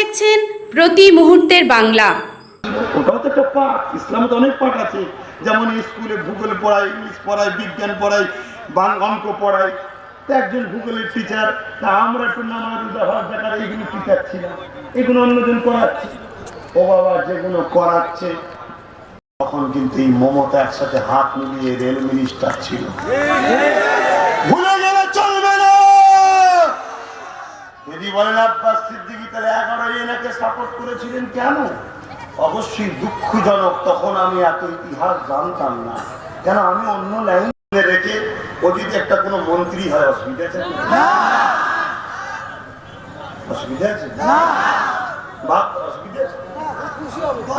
দেখছেন প্রতি মুহূর্তের বাংলা। ওটাও তো একটা পাঠ তো অনেক পাঠ আছে। যেমন স্কুলে ভূগোল পড়ায়, ইংলিশ পড়ায়, বিজ্ঞান পড়ায় অঙ্ক পড়ায়। তা একজন ভূগোলের টিচার তা আমরা একটু নামাজ এইগুলো টিচার ছিলাম এগুলো অন্যজন করাচ্ছে। ও বাবা, যেগুলো করাচ্ছে, তখন কিন্তু এই মমতা একসাথে হাত মিলিয়ে রেল মিনিস্টার ছিল। যদি বলেন আব্বাস সিদ্দিকি তাহলে এগারো এনাকে সাপোর্ট করেছিলেন কেন? অবশ্যই দুঃখজনক তখন আমি এত ইতিহাস জানতাম না। কেন আমি অন্য লাইনে রেখে ও যদি একটা কোনো মন্ত্রী হয় অসুবিধা আছে? অসুবিধা আছে? অসুবিধা আছে?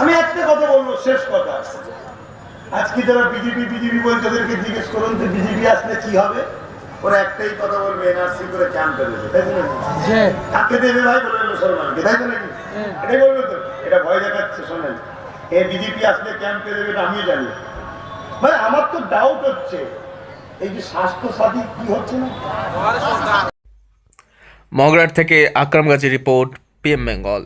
আমি একটা কথা বলব শেষ কথা। আজকে যারা বিজেপি বিজেপি বলছে ওদেরকে জিজ্ঞেস করুন যে বিজেপি আসলে কি হবে? ওরা একটাই কথা বলবে এনআরসি করে ক্যাম্পে দেবে তাই তো? কাকে দেবে ভাই বলবে মুসলমানকে তাই তো নাকি? এটাই বলবে তো এটা ভয় দেখাচ্ছে শোনেন। এ বিজেপি আসলে ক্যাম্পে দেবে এটা আমিও জানি। মানে আমার তো ডাউট হচ্ছে এই যে স্বাস্থ্য সাথী কি হচ্ছে না? মগরাট থেকে Akram Gazi report PM Bengal